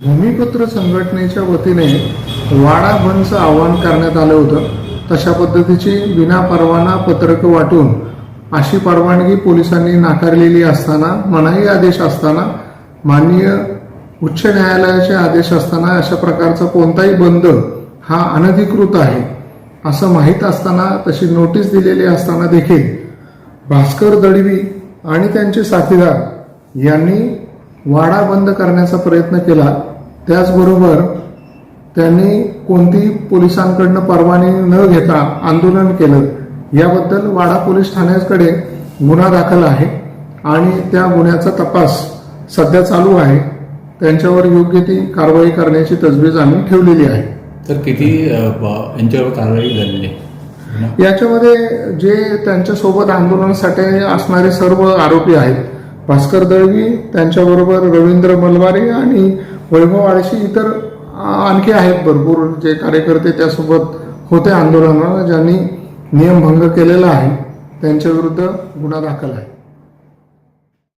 भूमिपुत्र संघटनेच्या वतीने वाडा बंदचं आवाहन करण्यात आलं होतं. तशा पद्धतीची विना परवाना पत्रकं वाटून अशी परवानगी पोलिसांनी नाकारलेली असताना मनाई आदेश असताना माननीय उच्च न्यायालयाचे आदेश असताना अशा प्रकारचा कोणताही बंद हा अनधिकृत आहे असं माहीत असताना तशी नोटीस दिलेली असताना देखील भास्कर दळवी आणि त्यांचे साथीदार यांनी वाडा बंद करण्याचा प्रयत्न केला. त्याचबरोबर त्यांनी कोणतीही पोलिसांकडनं परवानगी न घेता आंदोलन केलं. याबद्दल वाडा पोलीस ठाण्याकडे गुन्हा दाखल आहे आणि त्या गुन्ह्याचा तपास सध्या चालू आहे. त्यांच्यावर योग्य ती कारवाई करण्याची तजवीज आम्ही ठेवलेली आहे. तर किती यांच्यावर कारवाई झालेली आहे? याच्यामध्ये जे त्यांच्यासोबत आंदोलनासाठी असणारे सर्व आरोपी आहेत भास्कर दळवी त्यांच्याबरोबर रवींद्र मलवारे आणि वैभव आळशी इतर आणखी आहेत भरपूर जे कार्यकर्ते त्यासोबत होते आंदोलनाला ज्यांनी नियमभंग केलेला आहे. त्यांच्या विरुद्ध गुन्हा दाखल आहे.